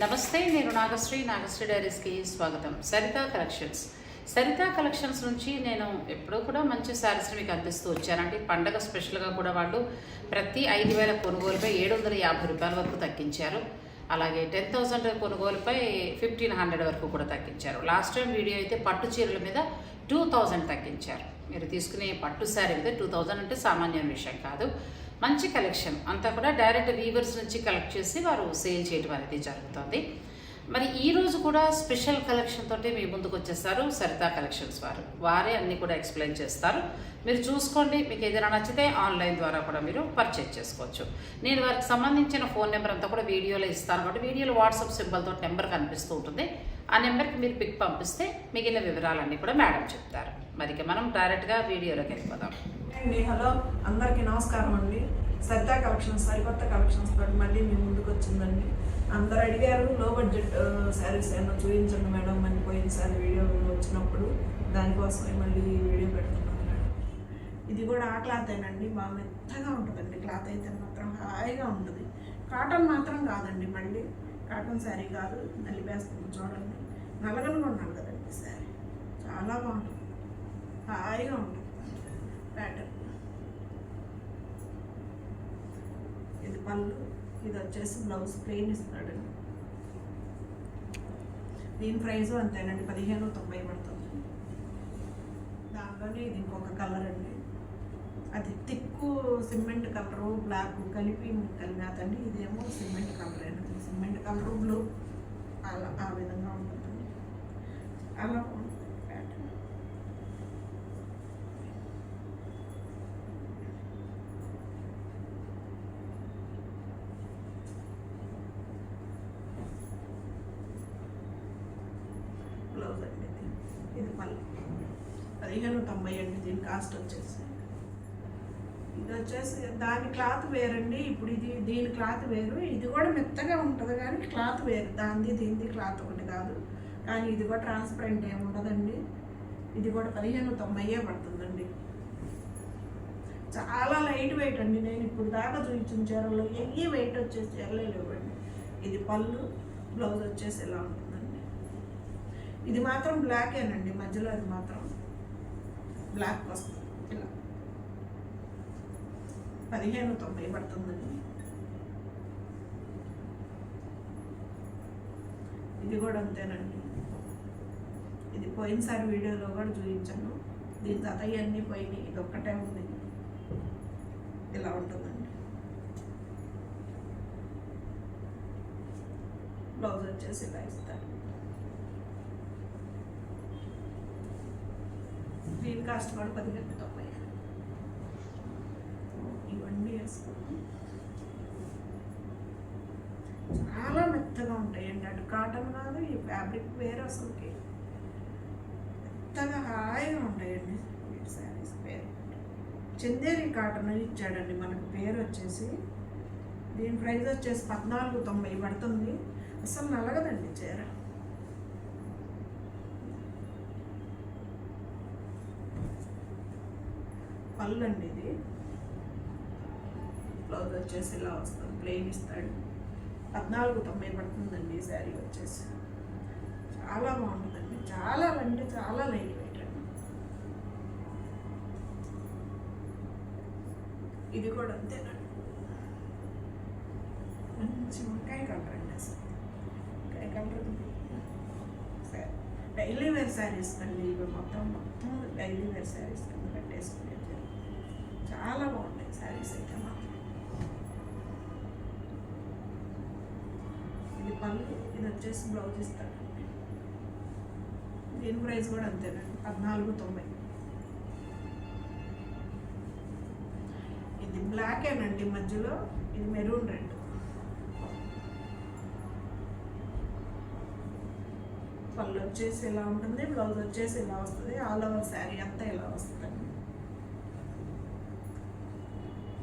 నమస్తే నేను నాగశ్రీ నాగశ్రీ డైరీస్కి స్వాగతం. సరితా కలెక్షన్స్. సరితా కలెక్షన్స్ నుంచి నేను ఎప్పుడూ కూడా మంచి శారీస్ని మీకు అందిస్తూ వచ్చానండి. పండగ స్పెషల్గా కూడా వాళ్ళు ప్రతి ఐదు వేల కొనుగోలుపై ఏడు వందల యాభై రూపాయల వరకు తగ్గించారు. అలాగే టెన్ థౌజండ్ కొనుగోలుపై ఫిఫ్టీన్ హండ్రెడ్ వరకు కూడా తగ్గించారు. లాస్ట్ టైం వీడియో అయితే పట్టు చీరల మీద టూ థౌజండ్ తగ్గించారు. మీరు తీసుకునే పట్టు శారీ మీద టూ థౌజండ్ అంటే సామాన్య విషయం కాదు. మంచి కలెక్షన్. అంతా కూడా డైరెక్ట్ వీవర్స్ నుంచి కలెక్ట్ చేసి వారు సేల్ చేయడం అనేది జరుగుతుంది. మరి ఈరోజు కూడా స్పెషల్ కలెక్షన్ తోటి మీ ముందుకు వచ్చేస్తారు సరితా కలెక్షన్స్ వారు. వారే అన్ని కూడా ఎక్స్ప్లెయిన్ చేస్తారు. మీరు చూసుకోండి మీకు ఏదైనా నచ్చితే ఆన్లైన్ ద్వారా కూడా మీరు పర్చేజ్ చేసుకోవచ్చు. నేను వారికి సంబంధించిన ఫోన్ నెంబర్ అంతా కూడా వీడియోలో ఇస్తాను కాబట్టి వీడియోలో వాట్సాప్ సింబల్తో నెంబర్ కనిపిస్తూ ఉంటుంది. ఆ నెంబర్కి మీరు పిక్ పంపిస్తే మిగిలిన వివరాలన్నీ కూడా మేడం చెప్తారు. మరి మనం డైరెక్ట్గా వీడియోలోకి వెళ్ళిపోదాం. అండి హలో. అందరికీ నమస్కారం అండి. సరితా కలెక్షన్స్ సరికొత్త కలెక్షన్స్ తోటి మళ్ళీ మీ ముందుకు వచ్చిందండి. అందరు అడిగారు లో బడ్జెట్ శారీస్ ఏమైనా చూపించండి మేడం అని పోయినసారి వీడియో వచ్చినప్పుడు. దానికోసమే మళ్ళీ వీడియో పెడుతున్నాను మేడం. ఇది కూడా ఆ క్లాత్ ఏనండి. బాగా మెత్తగా ఉంటుందండి. క్లాత్ అయితే మాత్రం హాయిగా ఉంటుంది. కాటన్ మాత్రం కాదండి మళ్ళీ. కాటన్ శారీ కాదు. మళ్ళీ చూడండి. నలగలు కొన్నాను కదండి శారీ. చాలా బాగుంటుంది. హాయిగా ఉంటుంది. ప్యాటర్న్ ఇది పళ్ళు ఇది వచ్చేసి బ్లౌజ్ ప్లెయిన్ ఇస్తున్నాడు. దీని ప్రైస్ అంతేనండి పదిహేను తొంభై పడుతుంది. దాంట్లోనే ఇది ఇంకొక కలర్ అండి. అది తిక్కు సిమెంట్ కలరు బ్లాక్ కలిపి కలిపేదండి ఇదేమో సిమెంట్ కలర్ అండి. సిమెంట్ కలరు బ్లూ అలా ఆ విధంగా ఉంటుంది. అలా ఉంటుంది ప్యాటర్న్ బ్లౌజ్ అండి ఇది ఇది పళ్ళు పదిహేను తొంభై అండి దీని కాస్ట్ వచ్చేసి ఇది వచ్చేసి దాని క్లాత్ వేరండి. ఇప్పుడు ఇది దీని క్లాత్ వేరు. ఇది కూడా మెత్తగా ఉంటుంది కానీ క్లాత్ వేరు. దానిది దీనిది క్లాత్ ఒకటి కాదు. కానీ ఇది కూడా ట్రాన్స్పరెంట్ ఏమి ఉండదండి. ఇది కూడా పదిహేను తొంభైయే పడుతుందండి. చాలా లైట్ వెయిట్ అండి. నేను ఇప్పుడు దాకా చూపించిన చీరల్లో ఎన్ని వెయిట్ వచ్చేసి చీరలే లేవండి. ఇది పళ్ళు బ్లౌజ్ వచ్చేసి ఎలా ఉంటుందండి. ఇది మాత్రం బ్లాకేనండి మధ్యలో అది మాత్రం బ్లాక్ వస్తుంది. పదిహేను తొంభై పడుతుందండి ఇది కూడా అంతేనండి. ఇది పోయినసారి వీడియోలో కూడా చూపించాను. దీని తర్వాత ఇవన్నీ పోయినాయి. ఇది ఒక్కటే ఉంది. ఇలా ఉంటుందండి. బ్లౌజ్ వచ్చేసి ఇలా ఇస్తారు దీని కాస్ట్ కూడా పదిహేను తొంభై చాలా మెత్తగా ఉంటాయండి అటు కాటన్ కాదు ఈ ఫ్యాబ్రిక్ వేరు అసలుకి. మెత్తగా హాయిగా ఉంటాయండి. వీటి శారీస్ పేరు చందేరి కాటన్ ఇచ్చాడండి. మనకు పేరు వచ్చేసి. దీని ప్రైస్ వచ్చేసి పద్నాలుగు తొంభై పడుతుంది. అసలు నలగదండి చీర. పళ్ళు అండి బ్లౌజ్ వచ్చేసి ఇలా వస్తుంది ప్లెయిన్ ఇస్తాడు. పద్నాలుగు తొంభై పడుతుందండి ఈ శారీ వచ్చేసి. చాలా బాగుంటుందండి. చాలా అంటే చాలా లైట్ వెయిట్ అండి. ఇది కూడా అంతేనండి మంచి వంకాయ కలర్ అండి అసలు. వంకాయ కలర్ సరే డైలీ వేర్ శారీస్ అండి ఇవి. మొత్తం మొత్తం డైలీ వేర్ శారీస్. కింద పెట్టేసుకునేది చాలా బాగుంటాయి శారీస్ అయితే మాత్రం. ఇది పళ్ళు ఇది వచ్చేసి బ్లౌజ్ ఇస్తాడండి దీని ప్రైస్ కూడా అంతేనండి పద్నాలుగు తొంభై. ఇది బ్లాకేనండి మధ్యలో ఇది మెరూన్ రెడ్. పళ్ళు వచ్చేసి ఇలా ఉంటుంది బ్లౌజ్ వచ్చేసి ఇలా వస్తుంది ఆల్ ఓవర్ శారీ అంతా ఇలా వస్తుంది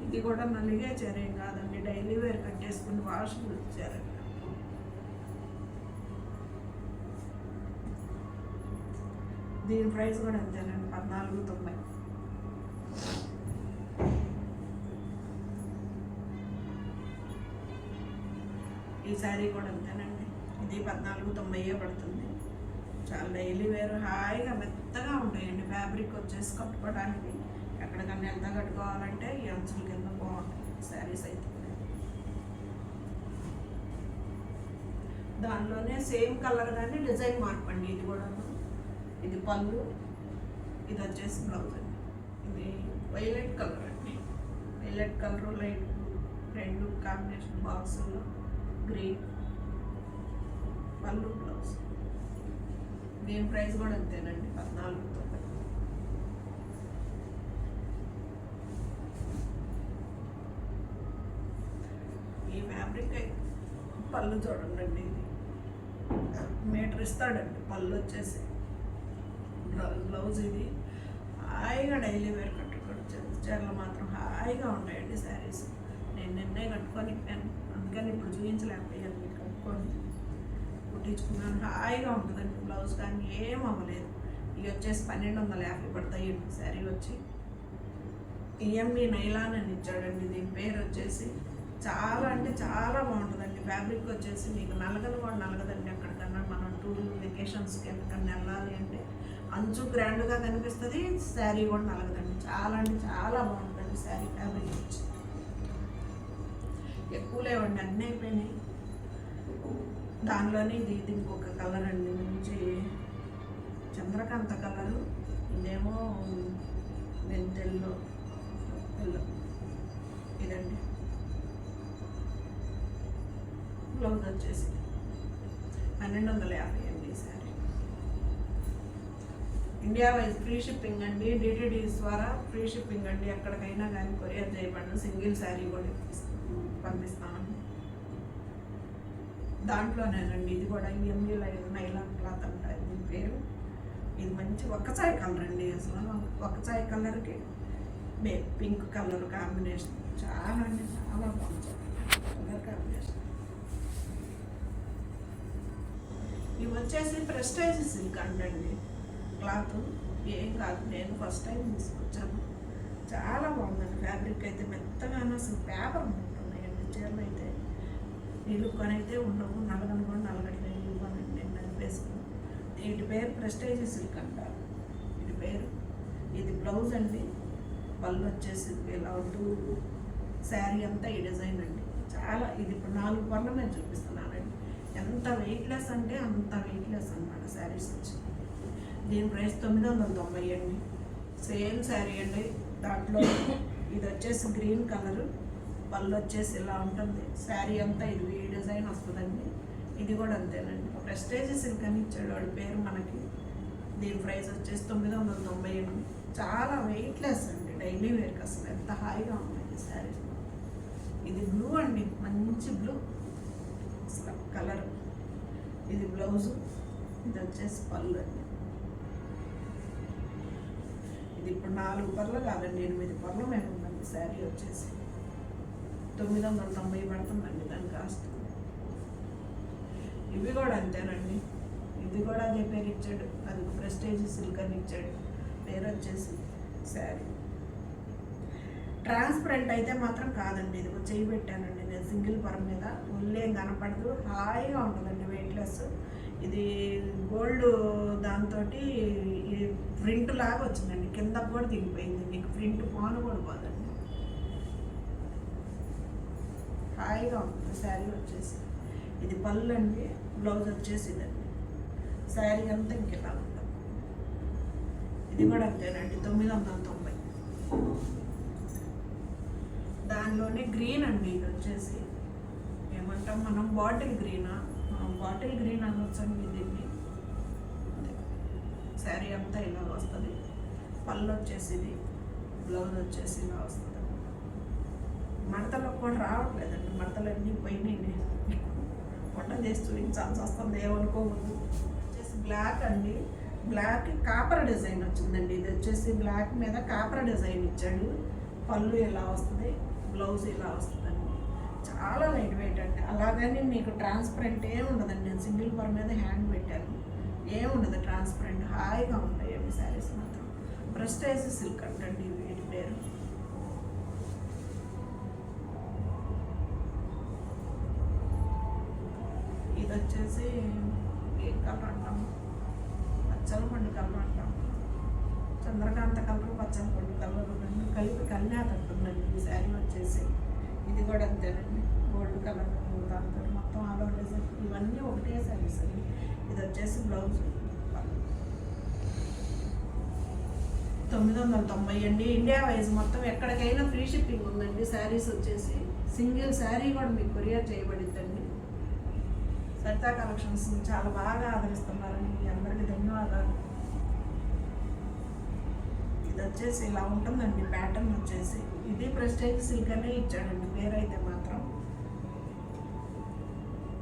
ఇది కూడా నలిగే చీర కాదండి డైలీ వేర్ కట్టేసుకుని వాష్ ఇచ్చారండి దీని ప్రైస్ కూడా అంతేనండి పద్నాలుగు తొంభై. ఈ శారీ కూడా అంతేనండి ఇది పద్నాలుగు తొంభై పడుతుంది. చాలా డైలీ వేర్ హాయిగా మెత్తగా ఉంటాయండి. ఫ్యాబ్రిక్ వచ్చేసి కట్టుకోవడానికి ఎక్కడికన్నా ఎంత కట్టుకోవాలంటే ఈ అంచుల కింద బాగుంటాయి శారీస్ అయితే. దానిలోనే సేమ్ కలర్ కానీ డిజైన్ మార్పండి ఇది కూడా ఇది పళ్ళు ఇది వచ్చేసి బ్లౌజ్ అండి. ఇది వైలెట్ కలర్ అండి. వైలెట్ కలర్ లైట్ రెండు కాంబినేషన్ బాక్సుల్లో గ్రీన్ పళ్ళు బ్లౌజ్ దీని ప్రైస్ కూడా అంతేనండి పద్నాలుగు తొంభై ఈ ఫ్యాబ్రిక్ పళ్ళు చూడండి ఇది. మీటర్ ఇస్తాడండి పళ్ళు వచ్చేసి. బ్లౌజ్ బ్లౌజ్ ఇది. హాయిగా డైలీ వేర్ కట్టుకోవచ్చు చీరలు మాత్రం హాయిగా ఉంటాయండి శారీస్. నేను నిన్నే కట్టుకొని ఇప్పాను. అందుకని ఇప్పుడు చూపించలేకపోయాను మీరు కట్టుకొని కుట్టించుకున్నాను. హాయిగా ఉంటుందండి. బ్లౌజ్ కానీ ఏం అవ్వలేదు. ఇవి వచ్చేసి పన్నెండు వందల యాభై పడతాయి శారీ వచ్చి. ఈఎంఈ నైలాన్ అని ఇచ్చాడండి. దీని పేరు వచ్చేసి చాలా అంటే చాలా బాగుంటుందండి. ఫ్యాబ్రిక్ వచ్చేసి మీకు నలగదు కూడా నలగదండి ఎక్కడికన్నా మనం టూర్ వెకేషన్స్కి ఎక్కడికన్నా వెళ్ళాలి అంటే అంచు గ్రాండ్గా కనిపిస్తుంది. శారీ కూడా నలగదండి చాలా అంటే చాలా బాగుంటుంది శారీ ఫ్యాబ్రిక్ వచ్చి. ఎక్కువ లేవండి అన్నీ అయిపోయినాయి. దానిలోనే ఇది ఇది ఇంకొక కలర్ అండి మంచి చంద్రకాంత కలరు ఇదేమో మెంతెల్లో ఎల్లో ఇదండి. బ్లౌజ్ వచ్చేసి పన్నెండు వందల యాభై. ఇండియా వైజ్ ఫ్రీ షిప్పింగ్ అండి డిటిడిస్ ద్వారా ఫ్రీ షిప్పింగ్ అండి. ఎక్కడికైనా కానీ కొరియర్ చేయబడిన సింగిల్ శారీ కూడా పంపిస్తాను. పంపిస్తామండి దాంట్లోనేనండి ఇది కూడా ఎంఈ నైలాన్ క్లాత్ అంటారు దీని పేరు. ఇది మంచి ఒక్కచాయ్ కలర్ అండి అసలు. ఒక్కచాయ్ కలర్కి బే పింక్ కలర్ కాంబినేషన్ చాలా అండి చాలా బాగుంది. Colour combination. ఇవి వచ్చేసి ప్రెస్టైజ్ సిల్క్ అంటండి. క్లాత్ ఏం కాదు నేను ఫస్ట్ టైం తీసుకొచ్చాను. చాలా బాగుందండి ఫ్యాబ్రిక్ అయితే మెత్తగానో అసలు పేపర్ ఉంటున్నాయండి చీరలు అయితే. నిలుపుకొని అయితే ఉండవు నలగని కూడా నలగడిగా నిలుపుకొని నేను నలిపేసుకుని వీటి పేరు ప్రెస్టేజ్ సిల్క్ అంటారు. వీటి పేరు. ఇది బ్లౌజ్ అండి. పళ్ళు వచ్చేసి ఇలా ఉంటూ శారీ అంతా ఈ డిజైన్ అండి. చాలా ఇది ఇప్పుడు నాలుగు పనులు నేను చూపిస్తున్నానండి. ఎంత వెయిట్లెస్ అంటే అంత వెయిట్లెస్ అనమాట శారీస్ వచ్చి. దీని ప్రైస్ తొమ్మిది వందల తొంభై అండి. సేమ్ శారీ అండి. దాంట్లో ఇది వచ్చేసి గ్రీన్ కలర్ పళ్ళు వచ్చేసి ఇలా ఉంటుంది. శారీ అంతా ఇది ఈ డిజైన్ వస్తుందండి. ఇది కూడా అంతేనండి. ప్రెస్టేజ్ సిల్క్ అని ఇచ్చాడు వాడి పేరు మనకి. దీని ప్రైస్ వచ్చేసి తొమ్మిది వందల తొంభై అండి. చాలా వెయిట్లెస్ అండి. డైలీ వేర్కి అసలు ఎంత హాయిగా ఉంటుంది శారీ ఇది బ్లూ అండి. మంచి బ్లూ అసలు కలర్ ఇది బ్లౌజు ఇది వచ్చేసి పళ్ళు అండి. ఇది ఇప్పుడు నాలుగు పర్లు కాదండి ఎనిమిది పర్లు మేము ఉందండి శారీ వచ్చేసి తొమ్మిది వందల తొంభై పడుతుందండి దాని కాస్ట్. ఇవి కూడా అంతేనండి. ఇది కూడా అదే పేరు ఇచ్చాడు. అది ప్రెస్టేజ్ సిల్క్ అని ఇచ్చాడు. పేరు వచ్చేసి శారీ. ట్రాన్స్పరెంట్ అయితే మాత్రం కాదండి. ఇది చేయి పెట్టానండి నేను సింగిల్ పర్ మీద. ఒళ్ళేం కనపడదు. హాయిగా ఉంటుందండి వెయిట్లెస్. ఇది గోల్డ్ దాంతో ప్రింట్ లాగా వచ్చిందండి. కింద కూడా దిగిపోయింది. మీకు ప్రింట్ పాను కూడా పోదండి హాయిగా ఉంటుంది శారీ వచ్చేసి. ఇది పళ్ళు అండి. బ్లౌజ్ వచ్చేసి ఇదండి శారీ అంతా ఇంకెలా ఉంటుంది ఇది కూడా అంతేనండి. తొమ్మిది వందల తొంభై. దానిలోనే గ్రీన్ అండి. ఇది వచ్చేసి. ఏమంటాం మనం? బాటిల్ గ్రీనా? బాటిల్ గ్రీన్ అనొచ్చండి. దీన్ని శారీ అంతా ఇలా వస్తుంది. పళ్ళు వచ్చేసింది బ్లౌజ్ వచ్చేసి ఇలా వస్తుంది. మడతలు కూడా రావట్లేదండి. మడతలు అన్నీ పోయినాయి. వంట చేసి చూపించాల్సి వస్తుంది. ఏమనుకోవద్దు వచ్చేసి బ్లాక్ అండి. బ్లాక్ కాపర్ డిజైన్ వచ్చిందండి. ఇది వచ్చేసి బ్లాక్ మీద కాపర్ డిజైన్ ఇచ్చాడు. పళ్ళు ఇలా వస్తుంది బ్లౌజ్ ఇలా వస్తుందండి. చాలా లైట్ వెయిట్ అండి. అలాగని మీకు ట్రాన్స్పరెంట్ ఏమి ఉండదండి. నేను సింగిల్ పర్ మీద హ్యాండ్ పెట్టాను. ఏముండదు ట్రాన్స్పరెంట్ హాయిగా ఉంటాయి అవి శారీస్ మాత్రం. ప్రెస్టైజ్ సిల్క్ అంటండి వీటి పేరు. ఇది వచ్చేసి ఏ కలర్ అంటాం? పచ్చల పండు కలర్ అంటాం. చంద్రకాంత కలర్ పచ్చల పండు కలర్ రెండు కలిపి కళ్యాణంటుందండి ఈ శారీ వచ్చేసి. ఇది కూడా అంతేనండి. గోల్డ్ కలర్ దాంతో మొత్తం ఆల్ ఓవర్ డిజైన్ ఇవన్నీ ఒకటే శారీస్ అండి. ఇది వచ్చేసి బ్లౌజ్. తొమ్మిది వందల తొంభై అండి ఇండియా వైజ్ మొత్తం ఎక్కడికైనా ఫ్రీ షిప్పింగ్ ఉందండి. శారీస్ వచ్చేసి సింగిల్ శారీ కూడా మీకు కొరియర్ చేయబడిద్దండి. సరితా కలెక్షన్స్ చాలా బాగా ఆదరిస్తున్నారండి. మీ అందరికీ ధన్యవాదాలు. ఇది వచ్చేసి ఇలా ఉంటుందండి. ప్యాటర్న్ వచ్చేసి. ఇది ప్రెస్టేజ్ సిల్క్ అనే ఇచ్చాడండి. వేరైతే మాత్రం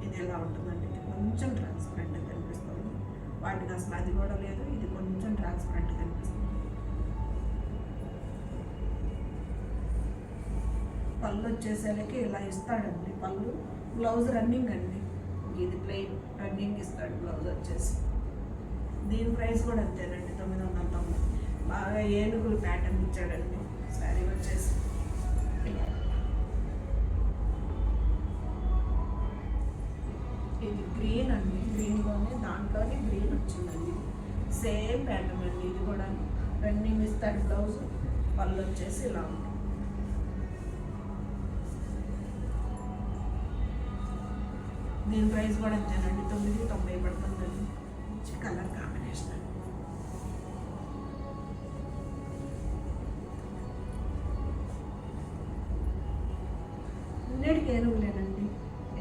ఇది ఎలా ఉంటుందండి ఇది కొంచెం ట్రాన్స్పరెంట్ వాటికి అసలు అది కూడా లేదు. ఇది కొంచెం ట్రాన్స్పరెంట్ కనిపిస్తుంది పళ్ళు వచ్చేసరికి ఇలా ఇస్తాడండి. పళ్ళు బ్లౌజ్ రన్నింగ్ అండి. ఇది ప్లెయిన్ రన్నింగ్ ఇస్తాడు బ్లౌజ్ వచ్చేసి. దీని ప్రైస్ కూడా అంతేనండి. తొమ్మిది వందల తొంభై. బాగా ఏనుగులు ప్యాటర్న్ ఇచ్చాడండి. శారీ వచ్చేసి. ఇది గ్రీన్ అండి. గ్రీన్లోనే దాంట్లోనే గ్రీన్ వచ్చిందండి. సేమ్ ప్యాటర్న్ అండి ఇది కూడా రన్నింగ్ ఇస్తాడు బ్లౌజ్ పళ్ళు వచ్చేసి ఇలా ఉంటుంది దీని ప్రైస్ కూడా అంతేనండి. తొమ్మిది తొంభై పడుతుందండి మంచి కలర్ కాంబినేషన్ అన్నిటికీ ఏనుగులేనండి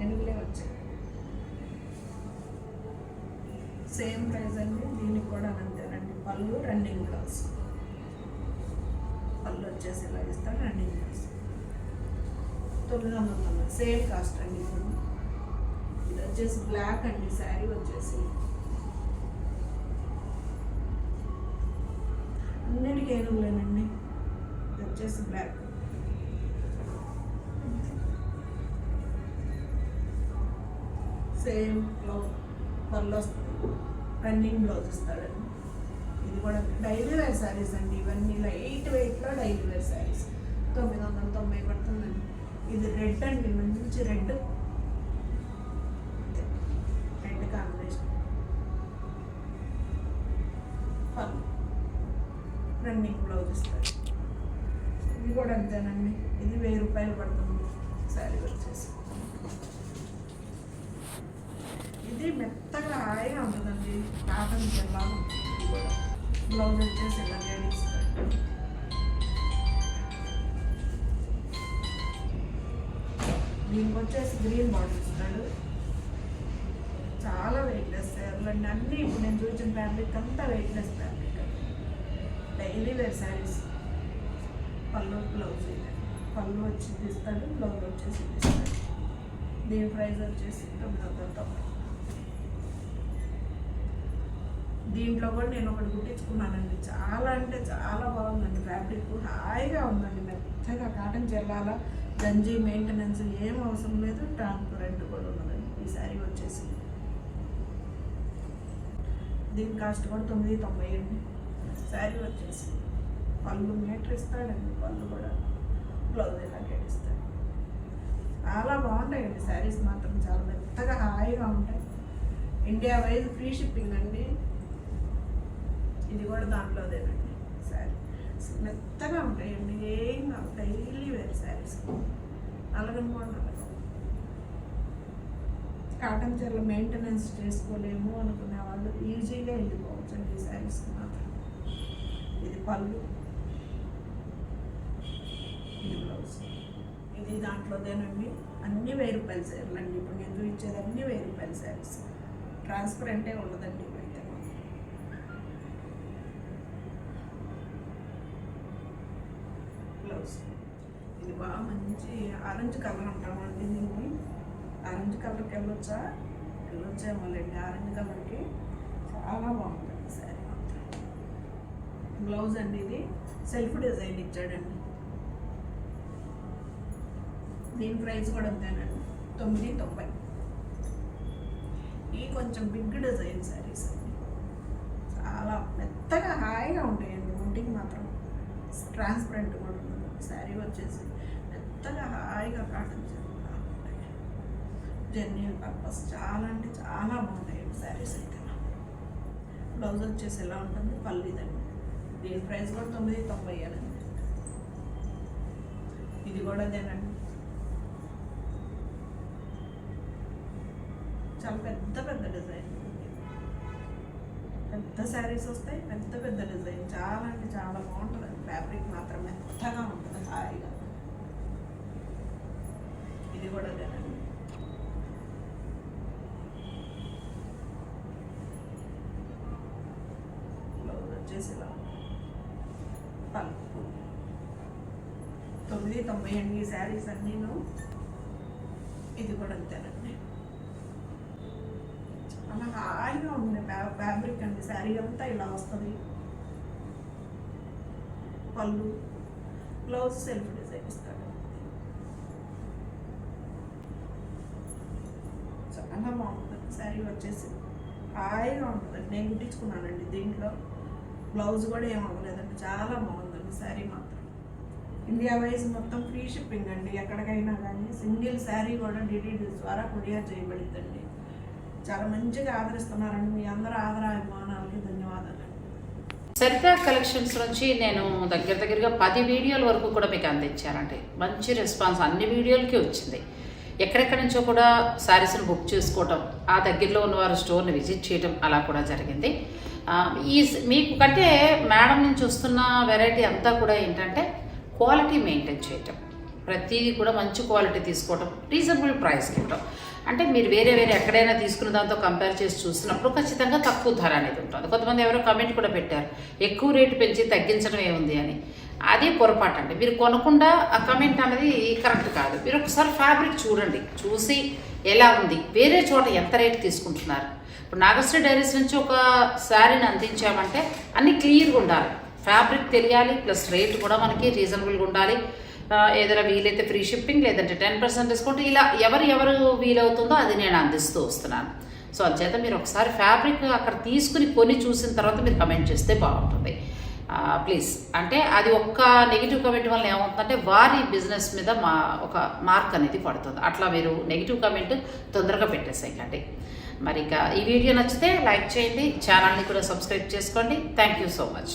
ఏనుగులే వచ్చాయి సేమ్ ప్రైస్ అండి దీనికి కూడా అంతేనండి పళ్ళు రన్నింగ్ బ్లౌజ్ పళ్ళు వచ్చేసి ఇలా ఇస్తాడు రన్నింగ్ బ్లౌజ్ తొమ్మిది వందల తొంభై సేమ్ కాస్ట్ అండి ఇప్పుడు ఇది వచ్చేసి బ్లాక్ అండి శారీ వచ్చేసి. అన్నిటికీ ఏనుగులేనండి ఇది వచ్చేసి బ్లాక్. సేమ్ బ్లౌజ్ పళ్ళు రన్నింగ్ బ్లౌజ్ ఇస్తాడండి. ఇది కూడా డైలీ వేర్ శారీస్ అండి. ఇవన్నీ లైట్ వెయిట్లో డైలీ వేర్ శారీస్. తొమ్మిది వందల తొంభై పడుతుందండి. ఇది రెడ్ అండి. మంచి red. Red combination. Running blouse ఇస్తారు ఇది కూడా అంతేనండి. ఇది వెయ్యి రూపాయలు పడుతుంది శారీ వచ్చేసి. ఇది మెత్తగా హాయిగా ఉంటుందండి. కాటన్ జిల్లా బ్లౌజ్ వచ్చేసి ఇలా లేడీస్ దీనికి వచ్చేసి గ్రీన్ బాడీ ఇస్తాడు చాలా వెయిట్లెస్ శారీలండి అన్నీ ఇప్పుడు నేను చూసిన ఫ్యాబ్రిక్ అంతా weightless fabric daily wear saris పళ్ళు బ్లౌజ్ పళ్ళు వచ్చి ఇస్తాడు బ్లౌజ్ వచ్చేసి ఇస్తాడు దీని ప్రైస్ వచ్చేసి తొమ్మిది వందల తొంభై దీంట్లో కూడా నేను ఒకటి కుట్టించుకున్నానండి చాలా అంటే చాలా బాగుందండి ఫ్యాబ్రిక్. హాయిగా ఉందండి మెత్తగా కాటన్ చెల్లాల గంజి మెయింటెనెన్స్ ఏం అవసరం లేదు. ట్రాన్స్పరెంట్ కూడా ఉన్నదండి. ఈ శారీ వచ్చేసి. దీని కాస్ట్ కూడా తొమ్మిది తొంభై అండి. శారీ వచ్చేసి. పళ్ళు మీటర్ ఇస్తాడండి. పళ్ళు కూడా బ్లౌజ్ ఇలాగే ఇస్తాడు. చాలా బాగుంటాయండి శారీస్ మాత్రం. చాలా మెత్తగా హాయిగా ఉంటాయి. ఇండియా వైజ్ ఫ్రీ షిప్పింగ్ అండి. కూడా దాంట్లోదేనండి శారీ మెత్తగా ఉంటాయండి ఏం కాదు డైలీ వేరు శారీస్ నలగని కూడా నలగవు. కాటన్ చీరల మెయింటెనెన్స్ చేసుకోలేము అనుకునే వాళ్ళు ఈజీగా వెళ్ళిపోవచ్చు అండి ఈ శారీస్ మాత్రం. ఇది పళ్ళు. ఇది బ్లౌజ్ ఇది దాంట్లోదేనండి. అన్ని వెయ్యి రూపాయల శారీలు అండి ఇప్పుడు నేను చూపించేది అన్ని వెయ్యి రూపాయల శారీస్ ట్రాన్స్పరెంటే ఉండదండి ఇవైతే మాత్రం. వస్తుంది. ఇది బాగా మంచి ఆరెంజ్ కలర్ అంటామండి దీన్ని ఆరెంజ్ కలర్కి వెళ్ళొచ్చా? వెళ్ళొచ్చేమోలేండి ఆరెంజ్ కలర్కి చాలా బాగుంటుంది శారీ మాత్రం. బ్లౌజ్ అండి ఇది. సెల్ఫ్ డిజైన్ ఇచ్చాడండి. దీని ప్రైస్ కూడా అంతేనండి. తొమ్మిది తొంభై. ఈ కొంచెం బిగ్ డిజైన్ శారీస్ అండి. చాలా మెత్తగా హాయిగా ఉంటాయండి. ఒంటికి మాత్రం ట్రాన్స్పరెంట్ కూడా ఉంది శారీ వచ్చేసి మెత్తగా హాయిగా కాటన్ ఉంటాయి జెన్యున్ పర్పస్ చాలా అంటే చాలా బాగుంటాయి శారీస్ అయితే. బ్లౌజ్ వచ్చేసి ఎలా ఉంటుంది? పల్లీదండి. దీని ప్రైస్ కూడా తొమ్మిది తొంభై అండి ఇది కూడా అదేనండి. చాలా పెద్ద పెద్ద డిజైన్. పెద్ద శారీస్ వస్తాయి పెద్ద పెద్ద డిజైన్. చాలా అంటే చాలా బాగుంటుంది ఫ్యాబ్రిక్ మాత్రం మెత్తగా ఉంటుంది హాయిగా ఇది కూడా తినండి బ్లౌజ్ వచ్చేసి ఇలా తొమ్మిది తొంభై ఎనిమిది శారీస్ అన్నీను. ఇది కూడా అంతేనండి. చాలా హాయిగా ఉంది. ఫ్యాబ్రిక్ అండి. శారీ అంతా ఇలా వస్తుంది. పళ్ళు బ్లౌజ్ సెల్ఫ్ డిజైన్ ఇస్తాడు. చాలా బాగుంటుంది. శారీ వచ్చేసి హాయిగా ఉంటుందండి నేను కుట్టించుకున్నానండి దీంట్లో. బ్లౌజ్ కూడా ఏం అవ్వలేదండి. చాలా బాగుందండి శారీ మాత్రం. ఇండియా వైజ్ మొత్తం ఫ్రీ షిప్పింగ్ అండి. ఎక్కడికైనా కానీ సింగిల్ శారీ కూడా డిడిడి ద్వారా కొరియర్ చేయబడిందండి. చాలా మంచిగా ఆదరిస్తున్నారండి. మీ అందరూ ఆదర అభిమానాలకి ధన్యవాదాలు సరిత కలెక్షన్స్ నుంచి నేను దగ్గర దగ్గరగా పది వీడియోల వరకు కూడా మీకు అందించానండి. మంచి రెస్పాన్స్ అన్ని వీడియోలకి వచ్చింది. ఎక్కడెక్కడి నుంచో కూడా శారీస్ని బుక్ చేసుకోవటం ఆ దగ్గరలో ఉన్న వారు స్టోర్ని విజిట్ చేయడం అలా కూడా జరిగింది. ఈ మీకు కంటే మేడం నుంచి వస్తున్న వెరైటీ అంతా కూడా ఏంటంటే క్వాలిటీ మెయింటైన్ చేయటం. ప్రతిదీ కూడా మంచి క్వాలిటీ తీసుకోవటం రీజనబుల్ ప్రైస్కి ఇవ్వటం. అంటే మీరు వేరే వేరే ఎక్కడైనా తీసుకున్న దాంతో కంపేర్ చేసి చూసినప్పుడు ఖచ్చితంగా తక్కువ ధర అనేది ఉంటుంది. కొంతమంది ఎవరో కమెంట్ కూడా పెట్టారు. ఎక్కువ రేటు పెంచి తగ్గించడం ఏముంది అని. అదే పొరపాటు అండి. మీరు కొనకుండా ఆ కమెంట్ అనేది కరెక్ట్ కాదు. మీరు ఒకసారి ఫ్యాబ్రిక్ చూడండి. చూసి ఎలా ఉంది? వేరే చోట ఎంత రేట్ తీసుకుంటున్నారు? ఇప్పుడు నాగశ్రీ డైరీస్ నుంచి ఒక శారీని అందించామంటే అన్ని క్లియర్గా ఉండాలి. ఫ్యాబ్రిక్ తెలియాలి ప్లస్ రేట్ కూడా మనకి రీజనబుల్గా ఉండాలి. ఏదైనా వీలైతే ఫ్రీ షిప్పింగ్ లేదంటే టెన్ పర్సెంట్ డిస్కౌంట్. ఇలా ఎవరు ఎవరు వీలవుతుందో అది నేను అందిస్తూ వస్తున్నాను. సో అంచేత మీరు ఒకసారి ఫ్యాబ్రిక్ అక్కడ తీసుకుని కొని చూసిన తర్వాత మీరు కమెంట్ చేస్తే బాగుంటుంది. ప్లీజ్. అంటే అది ఒక్క నెగిటివ్ కమెంట్ వల్ల ఏమవుతుందంటే వారి బిజినెస్ మీద మా ఒక మార్క్ అనేది పడుతుంది. అట్లా మీరు నెగిటివ్ కమెంట్ తొందరగా పెట్టేసేయండి. మరి ఇక ఈ వీడియో నచ్చితే లైక్ చేయండి ఛానల్ని కూడా సబ్స్క్రైబ్ చేసుకోండి. Thank you so much.